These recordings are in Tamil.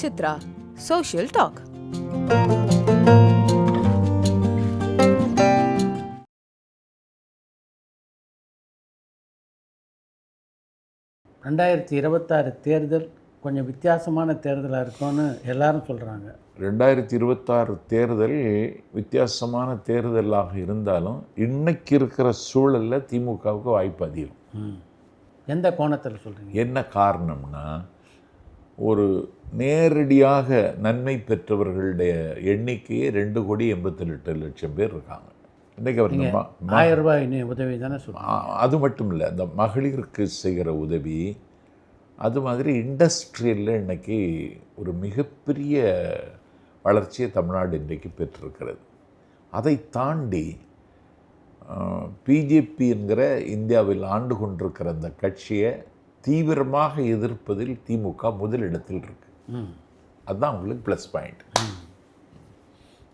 சித்ரா சோஷியல் டாக் ரெண்டாயிரத்தி இருபத்தாறு தேர்தல் கொஞ்சம் வித்தியாசமான தேர்தலாக இருக்கும்னு எல்லாரும் சொல்கிறாங்க ரெண்டாயிரத்தி இருபத்தாறு தேர்தல் வித்தியாசமான தேர்தலாக இருந்தாலும் இன்னைக்கு இருக்கிற சூழலில் திமுகவுக்கு வாய்ப்பு அதிகம். எந்த கோணத்தில் சொல்கிறீங்க என்ன காரணம்னா ஒரு நேரடியாக நன்மை பெற்றவர்களுடைய எண்ணிக்கையே ரெண்டு கோடி எண்பத்தி லட்சம் பேர் இருக்காங்க. இன்றைக்கி அவர் இந்த ஆயிரம் ரூபாய் உதவி தானே சொல்கிறீங்க ஆ, அது மட்டும் இல்லை அந்த மகளிருக்கு செய்கிற உதவி அது மாதிரி இண்டஸ்ட்ரியலில் இன்னைக்கு ஒரு மிகப்பெரிய வளர்ச்சியை தமிழ்நாடு இன்றைக்கு பெற்றிருக்கிறது. அதை தாண்டி பிஜேபி என்கிற இந்தியாவில் ஆண்டு கொண்டிருக்கிற அந்த கட்சியை தீவிரமாக எதிர்ப்பதில் திமுக முதலிடத்தில் இருக்கு. ம். அதுதான் உங்களுக்கு ப்ளஸ் பாயிண்ட்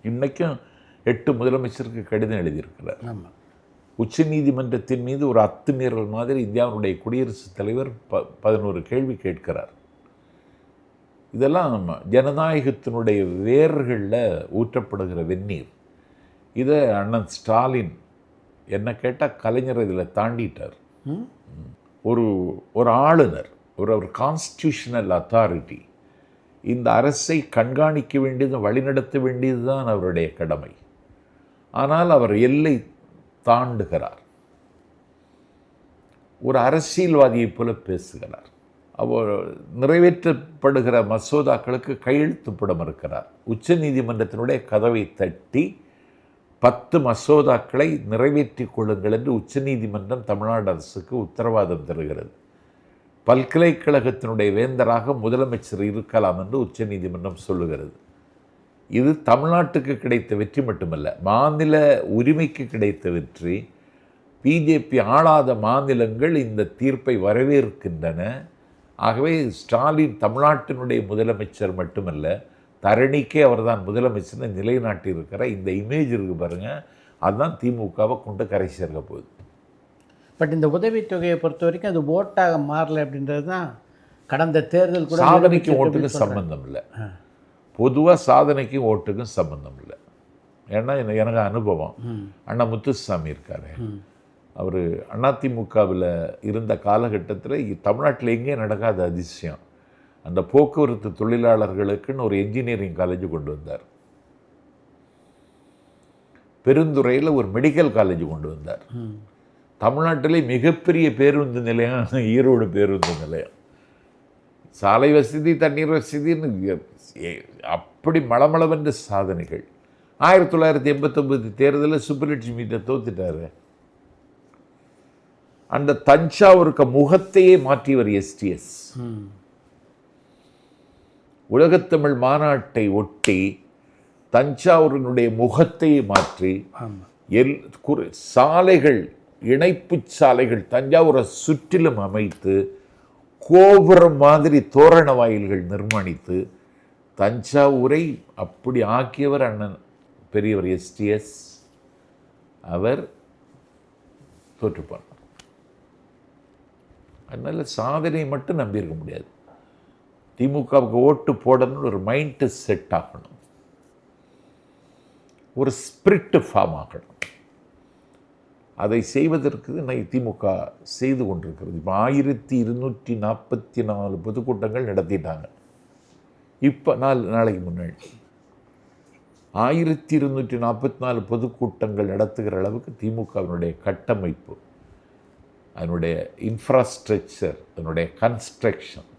இன்னைக்கும் எட்டு முதலமைச்சருக்கு கடிதம் எழுதியிருக்கிறார். ஆமாம் உச்சநீதிமன்றத்தின் மீது ஒரு அத்துமீறல் மாதிரி இந்தியாவுடைய குடியரசுத் தலைவர் ப பதினோரு கேள்வி கேட்கிறார். இதெல்லாம் ஜனநாயகத்தினுடைய வேர்களில் ஊற்றப்படுகிற வெந்நீர். இதை அண்ணன் ஸ்டாலின் என்ன கேட்டால் கலைஞர் இதில் தாண்டிட்டார். ஒரு ஒரு ஆளுநர் ஒரு ஒரு கான்ஸ்டியூஷனல் அத்தாரிட்டி இந்த அரசை கண்காணிக்க வேண்டியது வழிநடத்த வேண்டியது தான் அவருடைய கடமை. ஆனால் அவர் எல்லை தாண்டுகிறார். ஒரு அரசியல்வாதியைப் போல பேசுகிறார். அவர் நிறைவேற்றப்படுகிற மசோதாக்களுக்கு கையெழுத்துப்படம் இருக்கிறார் உச்சநீதிமன்றத்தினுடைய கதவை தட்டி பத்து மசோதாக்களை நிறைவேற்றிக் கொள்ளுங்கள் என்று உச்சநீதிமன்றம் தமிழ்நாடு அரசுக்கு உத்தரவாதம் தருகிறது. பல்கலைக்கழகத்தினுடைய வேந்தராக முதலமைச்சர் இருக்கலாம் என்று உச்சநீதிமன்றம் சொல்லுகிறது. இது தமிழ்நாட்டுக்கு கிடைத்த வெற்றி மட்டுமல்ல மாநில உரிமைக்கு கிடைத்த வெற்றி. பிஜேபி ஆளாத மாநிலங்கள் இந்த தீர்ப்பை வரவேற்கின்றன. ஆகவே ஸ்டாலின் தமிழ்நாட்டினுடைய முதலமைச்சர் மட்டுமல்ல தரணிக்கே அவர்தான் முதலமைச்சர்னு நிலைநாட்டி இருக்கிற இந்த இமேஜ் இருக்கு பாருங்க. அதுதான் திமுகவை கொண்டு கரை சேர்க்க போகுது. பட் இந்த உதவித்தொகையை பொறுத்த வரைக்கும் அது ஓட்டாக மாறல அப்படின்றது தான் கடந்த தேர்தல் கூட சாதனைக்கும் நிரூபிச்சிருக்கு ஓட்டுக்கும். சம்பந்தம் இல்லை. பொதுவாக சாதனைக்கும் ஓட்டுக்கும் சம்பந்தம் இல்லை. ஏன்னா எனக்கு அனுபவம். அண்ணா முத்துசாமி இருக்காரு. அவர் அதிமுகவில் இருந்த காலகட்டத்தில் தமிழ்நாட்டில் எங்கேயும் நடக்காத அதிசயம். அந்த போக்குவரத்து தொழிலாளர்களுக்குன்னு ஒரு என்ஜினியரிங் காலேஜ் கொண்டு வந்தார். பெருந்துறையில் ஒரு மெடிக்கல் காலேஜ் கொண்டு வந்தார். தமிழ்நாட்டிலே மிகப்பெரிய பேருந்து நிலையம் ஈரோடு பேருந்து நிலையம். சாலை வசதி தண்ணீர் வசதின்னு அப்படி மளமளவென்ற சாதனைகள். ஆயிரத்தி தொள்ளாயிரத்தி எண்பத்தொம்பது தேர்தலில் சுப்புலட்சுமிகிட்ட தோத்துட்டாரு. அந்த தஞ்சாவூருக்கு முகத்தையே மாற்றியவர் எஸ்டிஎஸ் உலகத்தமிழ் மாநாட்டை ஒட்டி தஞ்சாவூரினுடைய முகத்தையே மாற்றி எல் குறு சாலைகள் இணைப்புச் சாலைகள் தஞ்சாவூரை சுற்றிலும் அமைத்து கோபுரம் மாதிரி தோரண வாயில்கள் நிர்மாணித்து தஞ்சாவூரை அப்படி ஆக்கியவர் அண்ணன் பெரியவர் எஸ்டிஎஸ் அவர் தோற்றுப்பார். அதனால சாதனையை மட்டும் நம்பியிருக்க முடியாது. திமுகவுக்கு ஓட்டு போடணும்னு ஒரு மைண்டு செட் ஆகணும். ஒரு ஸ்பிரிட்டு ஃபார்ம் ஆகணும். அதை செய்வதற்கு நான் திமுக செய்து கொண்டிருக்கிறது. இப்போ ஆயிரத்தி இருநூற்றி நாற்பத்தி நாலு பொதுக்கூட்டங்கள் நடத்திட்டாங்க. இப்போ நாலு நாளைக்கு முன்னாடி. ஆயிரத்தி இருநூற்றி நாற்பத்தி நாலு பொதுக்கூட்டங்கள் நடத்துகிற அளவுக்கு திமுகவினுடைய கட்டமைப்பு அதனுடைய இன்ஃப்ராஸ்ட்ரக்சர் அதனுடைய கன்ஸ்ட்ரக்ஷன்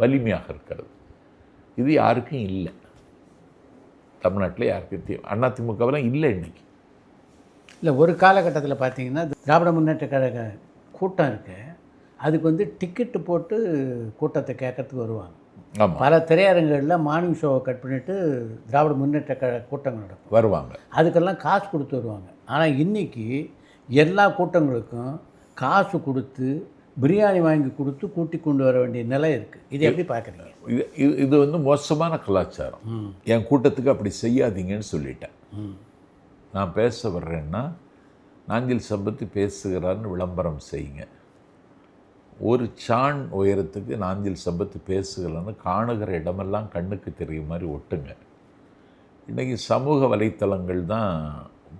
வலிமையாக இருக்கிறது. இது யாருக்கும் இல்லை. தமிழ்நாட்டில் யாருக்கும் அதிமுகவெல்லாம் இல்லை இன்னைக்கு. இல்லை ஒரு காலகட்டத்தில் பார்த்தீங்கன்னா திராவிட முன்னேற்ற கழக கூட்டம் இருக்கு. அதுக்கு வந்து டிக்கெட்டு போட்டு கூட்டத்தை கேட்கறதுக்கு வருவாங்க. பல திரையரங்குகளில் மார்னிங் ஷோவை கட் பண்ணிவிட்டு திராவிட முன்னேற்ற கழக கூட்டங்கள் நடக்கும். வருவாங்க. அதுக்கெல்லாம் காசு கொடுத்து வருவாங்க. ஆனால் இன்றைக்கி எல்லா கூட்டங்களுக்கும் காசு கொடுத்து பிரியாணி வாங்கி கொடுத்து கூட்டி கொண்டு வர வேண்டிய நிலை இருக்குது இது எப்படி பார்க்குறீங்க? இது இது இது வந்து மோசமான கலாச்சாரம். என் கூட்டத்துக்கு அப்படி செய்யாதீங்கன்னு சொல்லிட்டேன். நான் பேச வர்றேன்னா நாஞ்சில் சம்பத்து பேசுகிறான்னு விளம்பரம் செய்யுங்க. ஒரு சான் உயரத்துக்கு நாஞ்சில் சம்பத்து பேசுகலன்னு காணுகிற இடமெல்லாம் கண்ணுக்கு தெரியும் மாதிரி ஒட்டுங்க. இன்றைக்கி சமூக வலைத்தளங்கள் தான்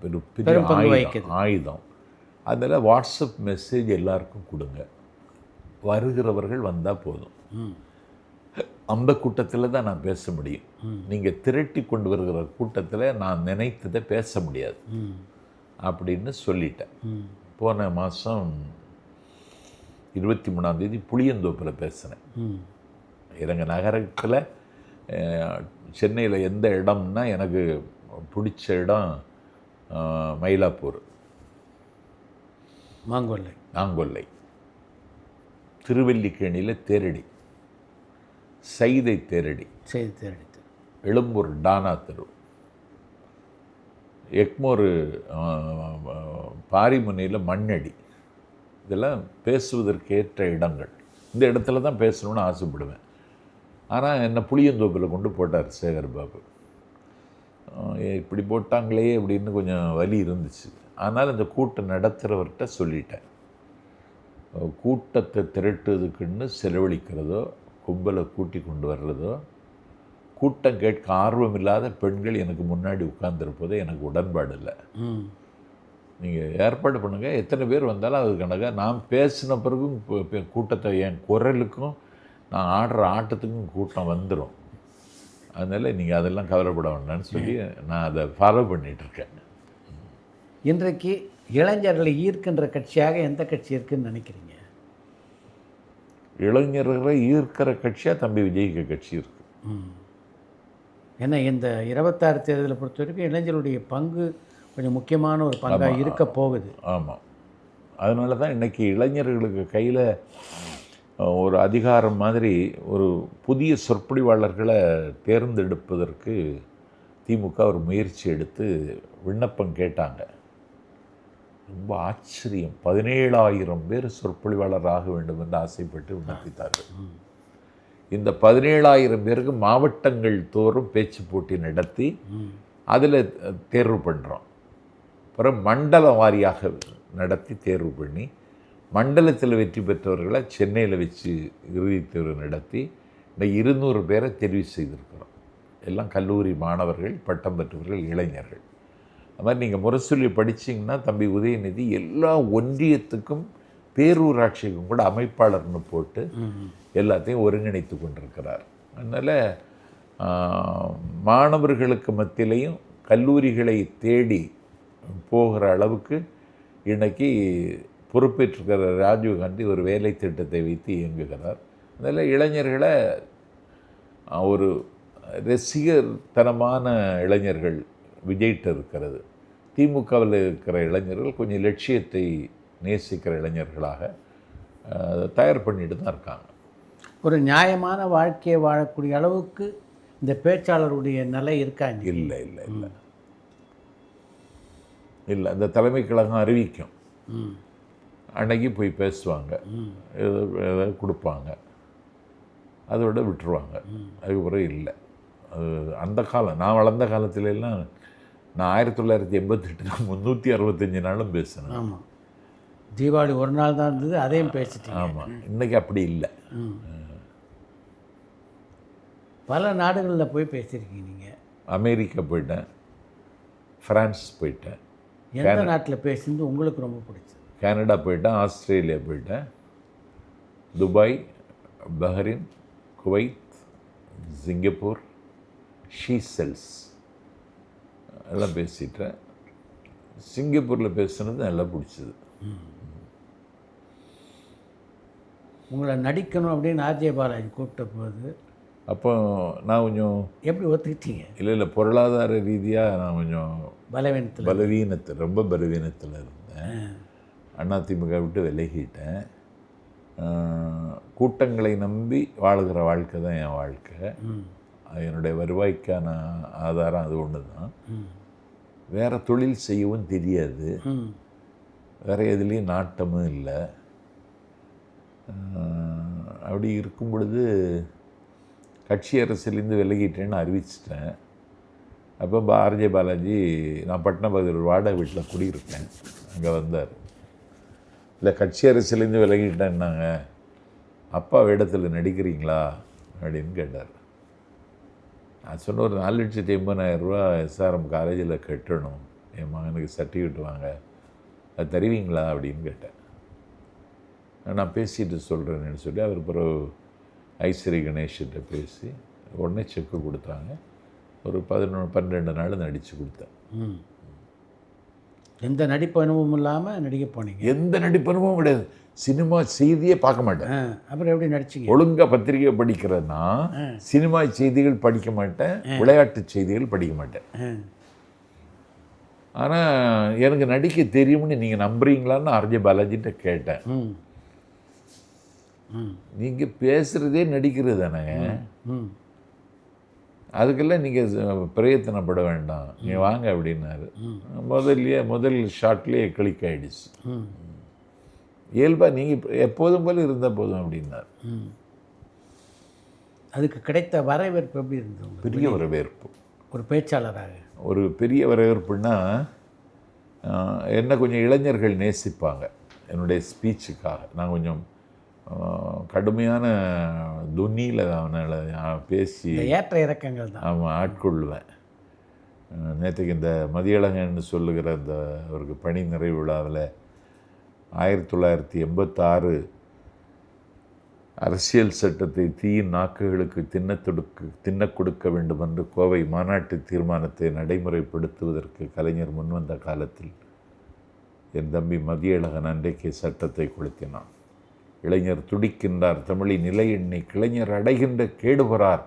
பெரிய. ஆயுதம் அதில் வாட்ஸ்அப் மெசேஜ் எல்லாருக்கும் கொடுங்க. வருகிறவர்கள் வந்தால் போதும். அந்த கூட்டத்தில் தான் நான் பேச முடியும். நீங்கள் திரட்டி கொண்டு வருகிற கூட்டத்தில் நான் நினைத்ததை பேச முடியாது. அப்படின்னு சொல்லிட்டேன். போன மாதம் இருபத்தி மூணாந்தேதி புளியந்தோப்பில் பேசினேன். எங்கள் நகரத்தில் சென்னையில் எந்த இடம்னா எனக்கு பிடிச்ச இடம் மயிலாப்பூர். மாங்கொல்லை. நாங்கொல்லை திருவல்லிக்கேணியில் தேரடி. சைதை தேரடி. செய்தி தேடித்து எழும்பூர் டானா தெரு. எக்மோர் பாரிமுனையில் மண்ணடி. இதெல்லாம் பேசுவதற்கேற்ற இடங்கள். இந்த இடத்துல தான் பேசணும்னு ஆசைப்படுவேன். ஆனால் என்னை புளியந்தோப்பில் கொண்டு போட்டார் சேகர் பாபு. இப்படி போட்டாங்களே அப்படின்னு கொஞ்சம் வலி இருந்துச்சு. ஆனால் இந்த கூட்டம் நடத்துகிறவர்கிட்ட சொல்லிட்டேன். கூட்டத்தை திரட்டுறதுக்குன்னு செலவழிக்கிறதோ கும்பலை கூட்டி கொண்டு வர்றதோ கூட்டம் கேட்க ஆர்வம் இல்லாத பெண்கள் எனக்கு முன்னாடி உட்கார்ந்திருப்பது எனக்கு உடன்பாடு இல்லை. நீங்கள் ஏற்பாடு பண்ணுங்கள் எத்தனை பேர் வந்தாலும் அது கணக்காக நான் பேசின பிறகும் கூட்டத்தை என் குரலுக்கும் நான் ஆடுற ஆட்டத்துக்கும் கூட்டம் வந்துடும் அதனால் நீங்கள் அதெல்லாம் கவலைப்பட வேண்டாம்னு சொல்லி நான் அதை ஃபாலோ பண்ணிகிட்ருக்கேன் இன்றைக்கு இளைஞர்களை ஈர்க்கின்ற கட்சியாக எந்த கட்சி இருக்குன்னு நினைக்கிறீங்க? இளைஞர்களை ஈர்க்கிற கட்சியாக தம்பி விஜய்க்கு கட்சி இருக்குது ஏன்னா இந்த இருபத்தாறு தேர்தலை பொறுத்த வரைக்கும் இளைஞருடைய பங்கு கொஞ்சம் முக்கியமான ஒரு பங்காக இருக்க போகுது. ஆமாம் அதனால தான் இன்றைக்கி இளைஞர்களுக்கு கையில் ஒரு அதிகாரம் மாதிரி ஒரு புதிய சொற்பொழிவாளர்களை தேர்ந்தெடுப்பதற்கு திமுக ஒரு முயற்சி எடுத்து விண்ணப்பம் கேட்டாங்க. ரொம்ப ஆச்சரியம். பதினேழாயிரம் பேர் சொற்பொழிவாளர் ஆக வேண்டும் என்று ஆசைப்பட்டு விண்ணப்பித்தார்கள். இந்த பதினேழாயிரம் பேருக்கு மாவட்டங்கள் தோறும் பேச்சு போட்டி நடத்தி அதில் தேர்வு பண்ணுறோம். அப்புறம் மண்டல வாரியாக நடத்தி தேர்வு பண்ணி மண்டலத்தில் வெற்றி பெற்றவர்களை சென்னையில் வச்சு இறுதித் தேர்வு நடத்தி இந்த இருநூறு பேரை தெரிவு செய்திருக்கிறோம். எல்லாம் கல்லூரி மாணவர்கள் பட்டம் பெற்றவர்கள் இளைஞர்கள். அது மாதிரி நீங்கள் முரசொல்லி படிச்சீங்கன்னா தம்பி உதயநிதி எல்லா ஒன்றியத்துக்கும் பேரூராட்சிக்கும் கூட அமைப்பாளர்னு போட்டு எல்லாத்தையும் ஒருங்கிணைத்து கொண்டிருக்கிறார். அதனால் மாணவர்களுக்கு மத்தியிலையும் கல்லூரிகளை தேடி போகிற அளவுக்கு இன்னைக்கு பொறுப்பேற்றிருக்கிற ராஜீவ்காந்தி ஒரு வேலை திட்டத்தை வைத்து இயங்குகிறார். அதில் இளைஞர்களை ஒரு ரசிகர்த்தனமான இளைஞர்கள் விஜய்கிட்ட இருக்கிறது. திமுகவில் இருக்கிற இளைஞர்கள் கொஞ்சம் லட்சியத்தை நேசிக்கிற இளைஞர்களாக தயார் பண்ணிட்டு தான் இருக்காங்க. ஒரு நியாயமான வாழ்க்கையை வாழக்கூடிய அளவுக்கு இந்த பேச்சாளருடைய நிலை இருக்கா இன்னைக்கு? இல்லை இல்லை இல்லை. இல்லை அந்த தலைமை கழகம் அறிவிக்கும். அன்னைக்கு போய் பேசுவாங்க. ஏதாவது கொடுப்பாங்க. அதோட விட்டுருவாங்க. அதுக்கப்புறம் இல்லை. அது அந்த காலம் நான் வளர்ந்த காலத்துல எல்லாம் நான் ஆயிரத்தி தொள்ளாயிரத்தி எண்பத்தெட்டுல முந்நூற்றி அறுபத்தஞ்சு நாளும் பேசினேன். ஆமாம் தீபாவளி ஒரு நாள் தான் இருந்தது அதையும் பேசிட்டீங்க. ஆமாம் இன்னைக்கு அப்படி இல்லை. பல நாடுகளில் போய் பேசியிருக்கீங்க நீங்கள் அமெரிக்கா போயிட்டேன். ஃப்ரான்ஸ் போயிட்டேன். எந்த நாட்டில் பேசினது உங்களுக்கு ரொம்ப பிடிச்சது? கனடா போயிட்டேன் ஆஸ்திரேலியா போயிட்டேன். Dubai Bahrain Kuwait Singapore Seychelles. எல்லாம் பேசிட்டேன். சிங்கப்பூரில் பேசுனது நல்லா பிடிச்சது. உங்களை நடிக்கணும் அப்படின்னு ஆர்ஜே பாலாஜி கூப்பிட்ட போது அப்போ நான் கொஞ்சம் எப்படி ஒத்துக்கிட்டீங்க? இல்லை இல்லை பொருளாதார ரீதியாக நான் கொஞ்சம் பலவீனத்தில் பலவீனத்தில் ரொம்ப பலவீனத்தில் இருந்தேன். அதிமுக விட்டு விலகிட்டேன். கூட்டங்களை நம்பி வாழுகிற வாழ்க்கை தான் என் வாழ்க்கை. என்னுடைய வருவாய்க்கான ஆதாரம் அது ஒன்று தான். வேறு தொழில் செய்யவும் தெரியாது. வேறு எதுலேயும் நாட்டமும் இல்லை. அப்படி இருக்கும் பொழுது கட்சி அரசியலேருந்து விலகிட்டேன்னு அறிவிச்சிட்டேன். அப்போ ஆர்ஜே பாலாஜி நான் பட்னபகர் ஒரு வாடகை வீட்டில் குடியிருக்கேன். அங்கே வந்தார். இல்லை கட்சி அரசியலேருந்து விலகிட்டேன்னாங்க. அப்பா வேடத்தில் நடிக்கிறீங்களா? அப்படின்னு கேட்டார். நான் சொன்ன ஒரு நாலு லட்சத்தி எண்பதாயிரம் ரூபா எஸ்ஆர்எம் காலேஜில் கட்டணும். என் மகனுக்கு சர்டிஃபிகேட் வாங்க. அது தருவீங்களா அப்படின்னு கேட்டேன். நான் பேசிட்டு சொல்கிறேன்னு சொல்லி அவர் பிறகு ஐஸ்வரி கணேஷ்கிட்ட பேசி உடனே செக்கு கொடுத்தாங்க. ஒரு பதினொன்று பன்னெண்டு நாள் நடித்து கொடுத்தேன். ம். எந்த நடிப்பு அனுபவம் இல்லாமல் நடிக்க போனீங்க? எந்த நடிப்பனுமும் கிடையாது. சினிமா செய்தியே பார்க்க மாட்டேன். அப்புறம் எப்படி நடிச்சீங்க? ஒழுங்கா பத்திரிகை படிக்கிறேன்னா சினிமா செய்திகள் படிக்க மாட்டேன் விளையாட்டு செய்திகள் படிக்க மாட்டேன். ஆனால் எனக்கு நடிக்க தெரியும்னு நீங்கள் நம்புறீங்களான்னு ஆர்ஜே பாலாஜிட்ட கேட்டேன். நீங்கள் பேசுகிறதே நடிக்கிறது தானேங்க அதுக்கெல்லாம் நீங்கள் பிரயத்தனப்பட வேண்டாம். நீ வாங்க அப்படின்னாரு. முதல்லையே முதல் ஷாட்லேயே கிளிக் ஆயிடுச்சு. ம். இயல்பாக நீங்கள் எப்போதும் போல இருந்தால் போதும் அப்படின்னார். அதுக்கு கிடைத்த வரவேற்பு எப்படி இருந்தது பெரிய வரவேற்பு. ஒரு பேச்சாளராக. ஒரு பெரிய வரவேற்புன்னா என்ன கொஞ்சம் இளைஞர்கள் நேசிப்பாங்க. என்னுடைய ஸ்பீச்சுக்காக. நான் கொஞ்சம் கடுமையான துணியில் அவனை பேசி ஏற்ற இறக்கங்கள் தான். ஆமாம் ஆட்கொள்வேன். நேற்றுக்கு இந்த மதியழகன்னு சொல்லுகிற அந்த அவருக்கு பணி நிறைவு விழாவில் ஆயிரத்தி தொள்ளாயிரத்தி எண்பத்தாறு அரசியல் சட்டத்தை தீயின் நாக்குகளுக்கு தின்னத் தொடுக்க தின்னக் கொடுக்க வேண்டும் என்று கோவை மாநாட்டு தீர்மானத்தை நடைமுறைப்படுத்துவதற்கு கலைஞர் முன்வந்த காலத்தில் என் தம்பி மதியழகன் அன்றைக்கு சட்டத்தை கொளுத்தினான். இளைஞர் துடிக்கின்றார் தமிழின் நிலை எண்ணி கிளைஞர் அடைகின்ற கேடுபறார்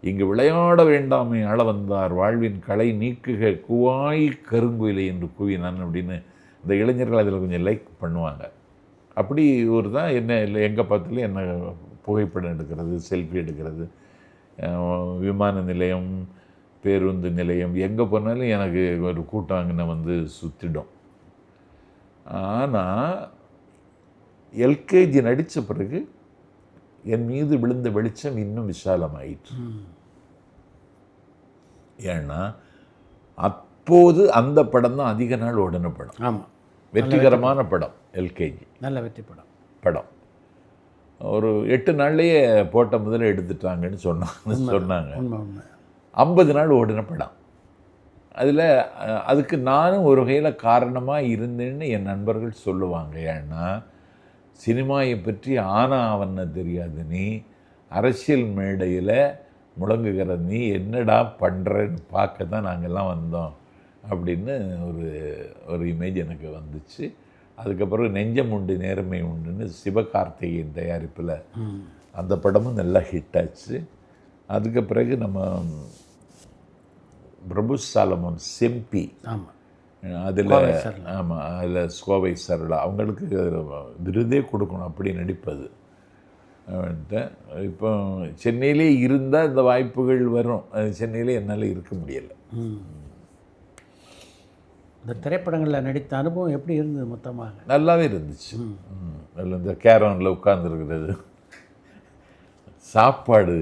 இங்கு விளையாட வேண்டாமே ஆள வந்தார். வாழ்வின் கலை நீக்குக குவாய் கருங்குயிலை என்று கூவினான் அப்படின்னு இந்த இளைஞர்கள் அதில் கொஞ்சம் லைக் பண்ணுவாங்க. அப்படி ஒரு தான் என்ன இல்லை எங்கே பார்த்தாலும் என்ன புகைப்படம் எடுக்கிறது செல்ஃபி எடுக்கிறது விமான நிலையம் பேருந்து நிலையம் எங்கே போனாலும் எனக்கு ஒரு கூட்டாங்கனை வந்து சுற்றிடும் ஆனால் எல்கேஜி நடித்த பிறகு என் மீது விழுந்த வெளிச்சம் இன்னும் விசாலமாயிற்று. ஏன்னா அப்போது அந்த படம் தான் அதிக நாள் ஓடின படம். ஆமாம் வெற்றிகரமான படம் எல்கேஜி. நல்ல வெற்றி படம். படம். ஒரு எட்டு நாள்லேயே போட்ட முதல்ல எடுத்துட்டாங்கன்னு சொன்னாங்க. சொன்னாங்க ஐம்பது நாள் ஓடின படம். அதில் அதுக்கு நானும் ஒரு வகையில் காரணமாக இருந்தேன்னு என் நண்பர்கள் சொல்லுவாங்க. ஏன்னா சினிமாவை பற்றி ஆனா அவன தெரியாது. நீ அரசியல் மேடையில் முழங்குகிற நீ என்னடா பண்ணுறன்னு பார்க்க தான் நாங்கள்லாம் வந்தோம். அப்படின்னு ஒரு ஒரு இமேஜ் எனக்கு வந்துச்சு. அதுக்கப்புறம் நெஞ்சம் உண்டு நேர்மை உண்டுன்னு சிவகார்த்திகேயன் தயாரிப்பில் அந்த படமும் நல்லா ஹிட் ஆச்சு. அதுக்கு பிறகு நம்ம பிரபு சாலமன் செம்பி. ஆமாம் அதில். ஆமாம் அதில் கோவை சரளா. அவங்களுக்கு விருதே கொடுக்கணும் அப்படி நடிப்பது. இப்போ சென்னையிலே இருந்தால் இந்த வாய்ப்புகள் வரும். சென்னையிலே என்னால் இருக்க முடியலை. இந்த திரைப்படங்களில் நடித்த அனுபவம் எப்படி இருந்தது மொத்தமாக? நல்லாவே இருந்துச்சு. அதில் இந்த கேரவனில் உட்காந்துருக்கிறது சாப்பாடு.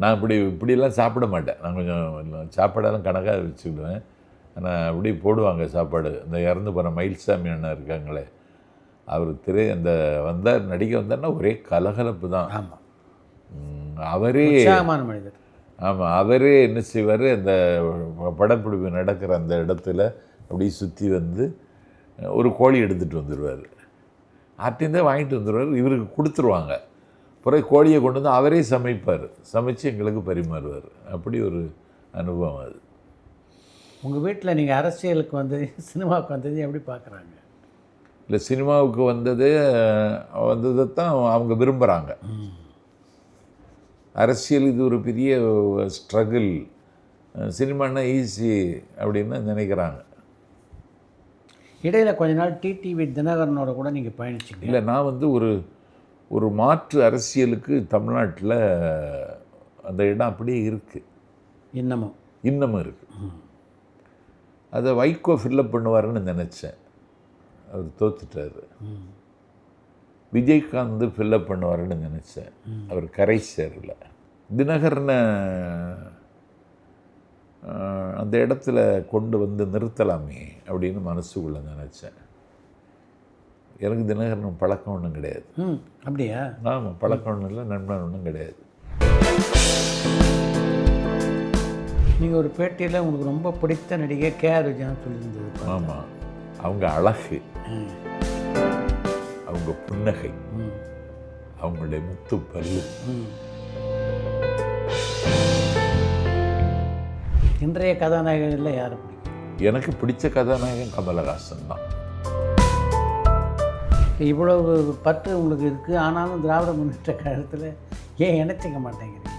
நான் இப்படி இப்படியெல்லாம் சாப்பிட மாட்டேன். நான் கொஞ்சம் சாப்பாடெல்லாம் கணக்காக வச்சுக்கிடுவேன். ஆனால் அப்படி போடுவாங்க சாப்பாடு. இந்த இறந்து போன மயில்சாமி அண்ணா இருக்காங்களே அவர் திரை அந்த வந்தார் நடிக்க வந்தார்னா ஒரே கலகலப்பு தான். ஆமாம் அவரே மனிதர். ஆமாம் அவரே என்ன செய்வார்? அந்த படப்பிடிப்பு நடக்கிற அந்த இடத்துல அப்படியே சுற்றி வந்து ஒரு கோழி எடுத்துகிட்டு வந்துடுவார் ஆர்டிந்தே வாங்கிட்டு வந்துடுவார் இவருக்கு கொடுத்துருவாங்க. பிறகு கோழியை கொண்டு வந்து அவரே சமைப்பார். சமைச்சு எங்களுக்கு பரிமாறுவார். அப்படி ஒரு அனுபவம் அது. உங்கள் வீட்டில் நீங்கள் அரசியலுக்கு வந்து சினிமாவுக்கு வந்தது எப்படி பார்க்குறாங்க இல்லை சினிமாவுக்கு வந்தது வந்ததை தான் அவங்க விரும்புகிறாங்க அரசியல் இது ஒரு பெரிய ஸ்ட்ரகிள் சினிமானா ஈஸி அப்படின்னு நினைக்கிறாங்க. இடையில் கொஞ்ச நாள் டிடிவி தினகரனோட கூட நீங்கள் பயணிச்சிங்க. இல்லை நான் வந்து ஒரு ஒரு மாற்று அரசியலுக்கு தமிழ்நாட்டில் அந்த இடம் அப்படியே இருக்குது இன்னமும் இன்னமும் இருக்குது அதை வைகோ ஃபில்லப் பண்ணுவாருன்னு நினச்சேன். அவர் தோத்துட்டார். விஜயகாந்த் ஃபில்லப் பண்ணுவாருன்னு நினச்சேன். அவர் கரை சேரல. தினகரனை அந்த இடத்துல கொண்டு வந்து நிறுத்தலாமே அப்படின்னு மனசுக்குள்ளே நினச்சேன். எனக்கு தினகரன் பழக்கம் ஒன்றும் கிடையாது. அப்படியா? ஆமாம் பழக்கம் ஒன்றும் இல்லை நண்பன் ஒன்றும் கிடையாது. நீங்கள் ஒரு பேட்டியில் உங்களுக்கு ரொம்ப பிடித்த நடிகை கே. ஆர் விஜயான்னு சொல்லியிருந்தது. ஆமாம் அவங்க அழகு. அவங்க புன்னகை அவங்களுடைய முத்து பல்லு. இன்றைய கதாநாயகங்களில் யாரை எனக்கு பிடிச்ச கதாநாயகன் கமலஹாசன் தான். இவ்வளவு பற்று உங்களுக்கு இருக்குது ஆனாலும் திராவிட முன்னேற்ற கழகத்தில் ஏன் இணைச்சிக்க மாட்டேங்கிறீங்க?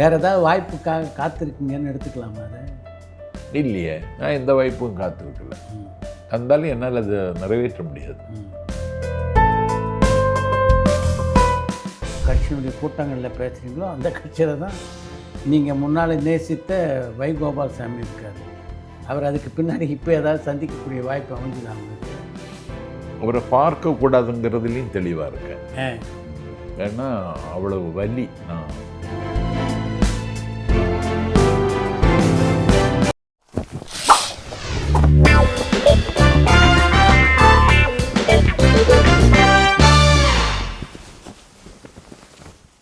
வேறு ஏதாவது வாய்ப்புக்காக காத்திருக்கீங்கன்னு எடுத்துக்கலாமா அதை? இல்லையே நான் எந்த வாய்ப்பும் காத்திருக்கல இருந்தாலும் என்னால் அதை நிறைவேற்ற முடியாது. கட்சியினுடைய கூட்டங்களில் பேசுகிறீங்களோ அந்த கட்சியில் தான் நீங்கள் முன்னால் நேசித்த வைகோபால் சாமி இருக்கார். அவர் அதுக்கு பின்னாடி இப்போ ஏதாவது சந்திக்கக்கூடிய வாய்ப்பு அமைஞ்சுதான்? அவரை பார்க்கக்கூடாதுங்கிறதுலையும் தெளிவாக இருக்கேன். ஏன்னா அவ்வளவு வலி. நான்